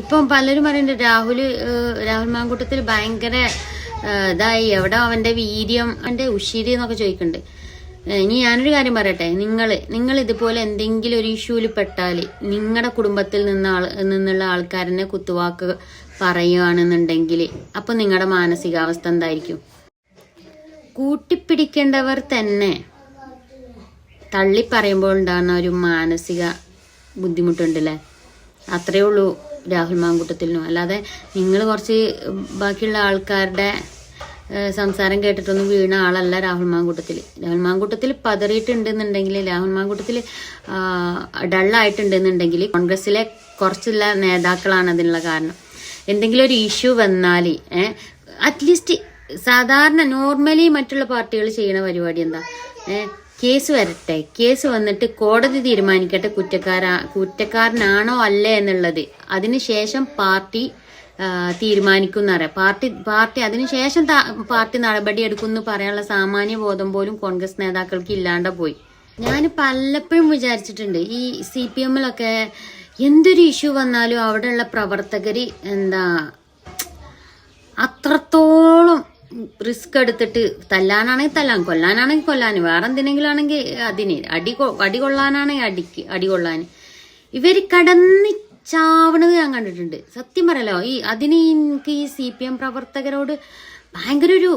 ഇപ്പം പലരും പറയുന്നുണ്ട് രാഹുൽ രാഹുൽ മാങ്കൂട്ടത്തിൽ ഭയങ്കര ഇതായി. എവിടെ അവന്റെ വീര്യം അവന്റെ ഉശിരി എന്നൊക്കെ ചോദിക്കുന്നുണ്ട്. ഇനി ഞാനൊരു കാര്യം പറയട്ടെ. നിങ്ങൾ നിങ്ങൾ ഇതുപോലെ എന്തെങ്കിലും ഒരു ഇഷ്യൂവിൽ പെട്ടാൽ നിങ്ങളുടെ കുടുംബത്തിൽ നിന്ന് ആൾ നിന്നുള്ള ആൾക്കാരനെ കുത്തുവാക്ക് പറയുകയാണെന്നുണ്ടെങ്കിൽ അപ്പൊ നിങ്ങളുടെ മാനസികാവസ്ഥ എന്തായിരിക്കും? കൂട്ടിപ്പിടിക്കേണ്ടവർ തന്നെ തള്ളി പറയുമ്പോൾ ഉണ്ടാകുന്ന ഒരു മാനസിക ബുദ്ധിമുട്ടുണ്ടല്ലേ അത്രയേ ഉള്ളൂ. രാഹുൽ മാങ്കൂട്ടത്തിനും അല്ലാതെ നിങ്ങൾ കുറച്ച് ബാക്കിയുള്ള ആൾക്കാരുടെ സംസാരം കേട്ടിട്ടൊന്നും വീണ ആളല്ല രാഹുൽ മാങ്കൂട്ടത്തിൽ രാഹുൽ മാങ്കൂട്ടത്തിൽ പതറിയിട്ടുണ്ടെന്നുണ്ടെങ്കിൽ രാഹുൽ മാങ്കൂട്ടത്തിൽ ഡള്ളായിട്ടുണ്ടെന്നുണ്ടെങ്കിൽ കോൺഗ്രസിലെ കുറച്ചുള്ള നേതാക്കളാണ് അതിനുള്ള കാരണം. എന്തെങ്കിലും ഒരു ഇഷ്യൂ വന്നാൽ അറ്റ്ലീസ്റ്റ് സാധാരണ നോർമലി മറ്റുള്ള പാർട്ടികൾ ചെയ്യുന്ന പരിപാടി എന്താ? ഏഹ് കേസ് വരട്ടെ. കേസ് വന്നിട്ട് കോടതി തീരുമാനിക്കട്ടെ കുറ്റക്കാരാ കുറ്റക്കാരനാണോ അല്ലേ എന്നുള്ളത്. അതിനുശേഷം പാർട്ടി തീരുമാനിക്കുന്നറിയാം പാർട്ടി പാർട്ടി അതിനുശേഷം പാർട്ടി നടപടി എടുക്കുമെന്ന് പറയാനുള്ള സാമാന്യ ബോധം പോലും കോൺഗ്രസ് നേതാക്കൾക്ക് ഇല്ലാണ്ട പോയി. ഞാൻ പലപ്പോഴും വിചാരിച്ചിട്ടുണ്ട് ഈ സി പി എമ്മിലൊക്കെ എന്തൊരു ഇഷ്യൂ വന്നാലും അവിടെയുള്ള പ്രവർത്തകർ എന്താ അത്രത്തോളം റിസ്ക് എടുത്തിട്ട് തല്ലാനാണെങ്കിൽ തല്ലാൻ കൊല്ലാനാണെങ്കിൽ കൊല്ലാൻ വേറെ എന്തിനെങ്കിലും ആണെങ്കിൽ അതിന് അടി അടി കൊള്ളാനാണെങ്കിൽ അടിക്ക് അടി കൊള്ളാൻ ഇവർ കടന്ന് ചാവണത് ഞാൻ കണ്ടിട്ടുണ്ട്. സത്യം പറയലോ ഈ അതിന് എനിക്ക് ഈ സി പി എം പ്രവർത്തകരോട് ഭയങ്കര ഒരു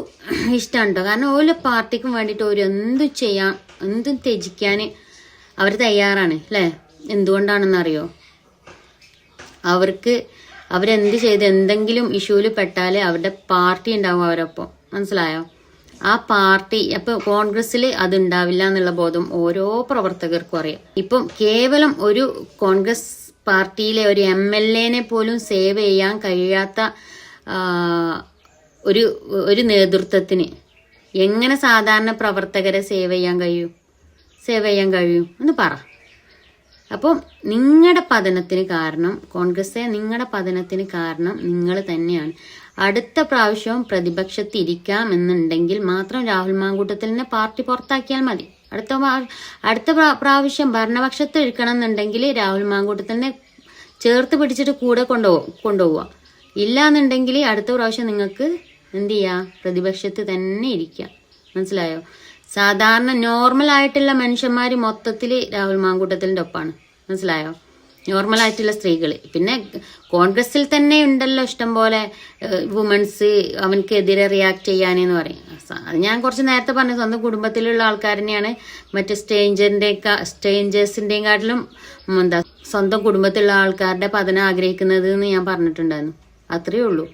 ഇഷ്ടമാണ് കേട്ടോ കാരണം ഓരോ പാർട്ടിക്കും വേണ്ടിയിട്ട് ഒരു എന്തും ചെയ്യാം എന്തും ത്യജിക്കാൻ അവർ തയ്യാറാണ് അല്ലേ? എന്തുകൊണ്ടാണെന്നറിയോ? അവർക്ക് അവരെന്ത് ചെയ്ത് എന്തെങ്കിലും ഇഷ്യൂവിൽ പെട്ടാലേ അവരുടെ പാർട്ടി ഉണ്ടാവും അവരൊപ്പം. മനസ്സിലായോ? ആ പാർട്ടി അപ്പൊ കോൺഗ്രസ്സിൽ അത് ഉണ്ടാവില്ല എന്നുള്ള ബോധം ഓരോ പ്രവർത്തകർക്കും അറിയാം. ഇപ്പം കേവലം ഒരു കോൺഗ്രസ് പാർട്ടിയിലെ ഒരു എം എൽ എനെ പോലും സേവ് ചെയ്യാൻ കഴിയാത്ത ഒരു ഒരു നേതൃത്വത്തിന് എങ്ങനെ സാധാരണ പ്രവർത്തകരെ സേവ് ചെയ്യാൻ കഴിയും? സേവ് ചെയ്യാൻ കഴിയും? എന്ന് പറ. അപ്പം നിങ്ങളുടെ പതനത്തിന് കാരണം കോൺഗ്രസ് നിങ്ങളുടെ പതനത്തിന് കാരണം നിങ്ങൾ തന്നെയാണ്. അടുത്ത പ്രാവശ്യവും പ്രതിപക്ഷത്തിരിക്കാം എന്നുണ്ടെങ്കിൽ മാത്രം രാഹുൽ മാങ്കൂട്ടത്തിലിനെ പാർട്ടി പുറത്താക്കിയാൽ മതി. അടുത്ത അടുത്ത പ്രാവശ്യം ഭരണപക്ഷത്ത് ഇരിക്കണം എന്നുണ്ടെങ്കിൽ രാഹുൽ മാങ്കൂട്ടത്തിനെ ചേർത്ത് പിടിച്ചിട്ട് കൂടെ കൊണ്ടുപോകും കൊണ്ടുപോവുക. ഇല്ല എന്നുണ്ടെങ്കിൽ അടുത്ത പ്രാവശ്യം നിങ്ങൾക്ക് എന്ത് ചെയ്യാം? പ്രതിപക്ഷത്ത് തന്നെ ഇരിക്കാം മനസ്സിലായോ? സാധാരണ നോർമൽ ആയിട്ടുള്ള മനുഷ്യന്മാർ മൊത്തത്തിൽ രാഹുൽ മാങ്കൂട്ടത്തിന്റെ ഒപ്പാണ്. മനസ്സിലായോ? നോർമൽ ആയിട്ടുള്ള സ്ത്രീകൾ പിന്നെ കോൺഗ്രസിൽ തന്നെ ഉണ്ടല്ലോ ഇഷ്ടം പോലെ വുമൻസ് അവനക്കെതിരെ റിയാക്ട് ചെയ്യാനെന്ന് പറയും. അത് ഞാൻ കുറച്ച് നേരത്തെ പറഞ്ഞു സ്വന്തം കുടുംബത്തിലുള്ള ആൾക്കാരനെയാണ് മറ്റേ സ്റ്റേഞ്ചറിന്റെ സ്റ്റേഞ്ചേഴ്സിന്റെയും കാട്ടിലും എന്താ സ്വന്തം കുടുംബത്തിലുള്ള ആൾക്കാരുടെ പതനം ആഗ്രഹിക്കുന്നത് എന്ന് ഞാൻ പറഞ്ഞിട്ടുണ്ടായിരുന്നു. അത്രയേ ഉള്ളൂ.